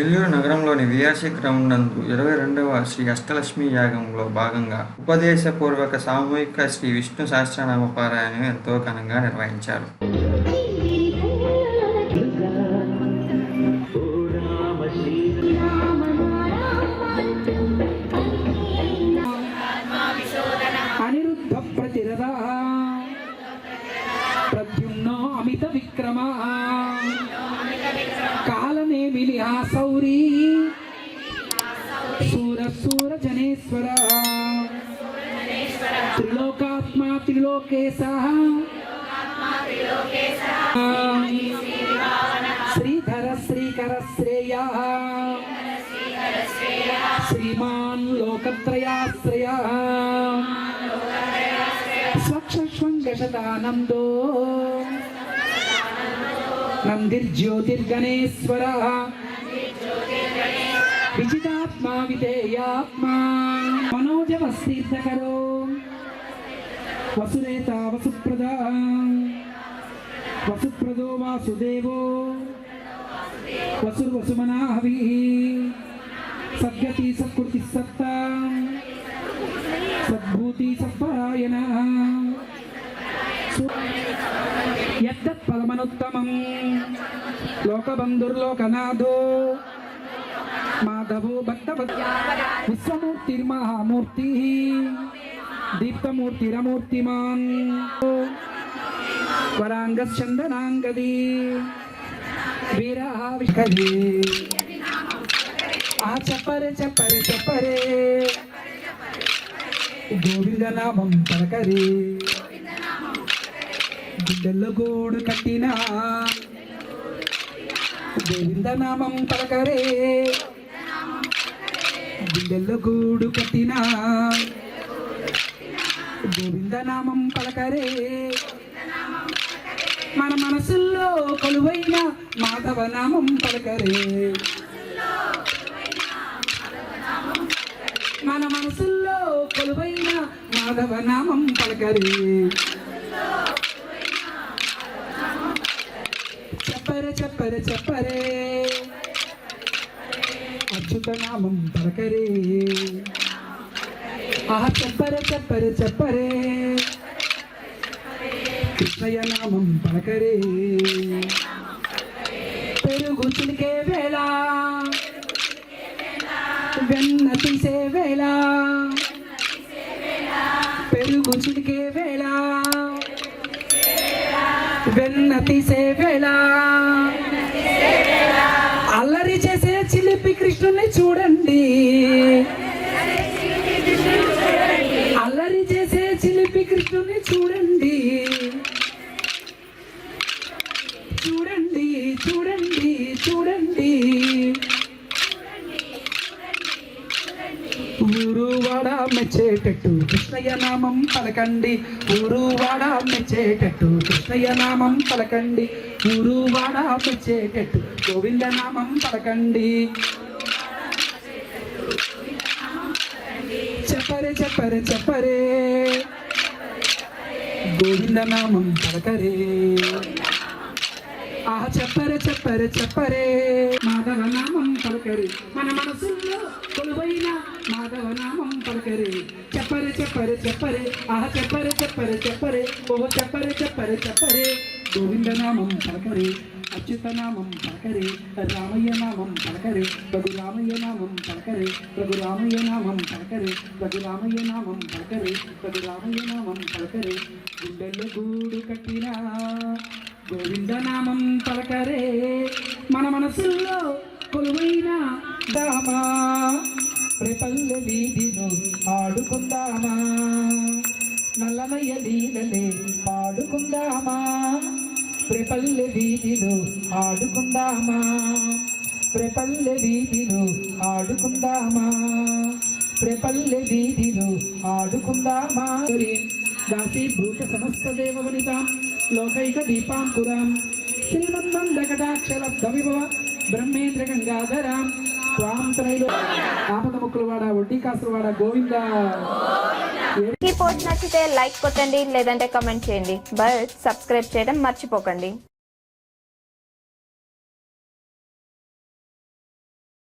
నెల్లూరు నగరంలోని VRC ground నందు ఇరవై రెండవ శ్రీ అష్టలక్ష్మి యాగంలో భాగంగా ఉపదేశపూర్వక సామూహిక శ్రీ విష్ణు సహస్రనామ పారాయణం ఎంతో ఘనంగా నిర్వహించారు. అనిరుద్ధ ప్రతిరథ అమిత విక్రమ यहाँ सौरी। सूर सूर जनेश्वर त्रिलोकात्मा त्रिलोकेश। श्रीधर श्रीकर श्रेय। श्रीमान लोकत्रयाश्रय। स्वक्षशृङ्गशतानन्दो नन्दिर्ज्योतिर्गणेश्वरः। విజితాత్మా విధేయాత్మా మనోజవస్తీర్థకరో వసురేత వసుప్రద వసుప్రదో వాసుదేవో వసుర్వసుమనాహవి సద్గతి సత్కృతి సత్త సద్భూతి సత్పరాయణ పరమనుత్తమం లోకబంధుర్లోకనాథో మాధవో భక్తవత్ విశ్వమూర్తిర్మహామూర్తి దీప్తమూర్తిరమూర్తిమాన్ వరాంగచందనాంగది వీరహ ఆ చెప్పరే చెప్పరే చెప్పరే గోవిందనామం పలకరే గుడ్డెల్లో గూడు కట్టిన. గోవింద నామం పలకరే గుండెల్లో గూడు కట్టిన. గోవింద నామం పలకరే. మన మనసుల్లో కొలువైన మాధవ నామం పలకరే. మన మనసుల్లో కొలువైన మాధవ నామం పలకరే. చెప్పరే చెప్పరే చెప్పరే. అచ్యుత నామం పలకరే. ఆహా చెప్పరే చెప్పరే చెప్పరే. కృష్ణయ నామం పలకరే. పెరుగు చిలికే వేళ. వెన్న తీసే వేళ. పెరుగు చిలికే వెన్న తీసే వేళ అల్లరి చేసే చిలిపి కృష్ణుని చూడండి. మెచ్చేటట్టు. కృష్ణయ్య నామం పలకండి. ఊరు వాడ మెచ్చేటట్టు. కృష్ణయ్య నామం పలకండి. ఊరు వాడ మెచ్చేటట్టు. గోవింద నామం పలకండి. చెప్పరే చెప్పరే చెప్పరే. గోవింద నామం పలకరే. ఆ చెప్పరే చెప్పరే చెప్పరే. మాధవ నామం పలకరి. మన మనసుల్లో కొలువైన మాధవ నామం పలకరి. చెప్పరే చెప్పరే చెప్పరే. ఆహ చెప్పరే చెప్పరే చెప్పరే. ఓహో చెప్పరే చెప్పరే చెప్పరే. గోవింద నామం పలకరే అచ్యుత నామం పలకరే రామయ్య నామం పలకరే ప్రభు రామయ్య నామం పలకరే ప్రభు రామయ్య నామం పలకరే ప్రభు రామయ్య నామం పలకరే ప్రభు రామయ్య నామం పలకరే. గుండెల్లో గూడు కట్టినా గోవిందనామం పలకరే. మన మనసుల్లో కొలువైన దామా ప్రపల్ల వీధిలో ఆడుకుందామా. నల్లనయ్య లీలలే పాడుకుందామా. ప్రపల్ల వీధిలో ఆడుకుందామా. ప్రపల్ల వీధిలో ఆడుకుందామా. ప్రపల్ల వీధిలో ఆడుకుందామా. దాసి భూత సమస్త లోకైక దీపాంకురాం శ్రీమన్మందకటాక్షలబ్ధ విభవ బ్రహ్మేంద్ర గంగాధరాం త్వాం త్రైలో ఆపద ముక్కులవాడ వడ్డీ కాసులవాడ గోవింద ఈ పోస్ట్ నచ్చితే లైక్ కొట్టండి లేదంటే కమెంట్ చేయండి. బట్ సబ్స్క్రైబ్ చేయడం మర్చిపోకండి.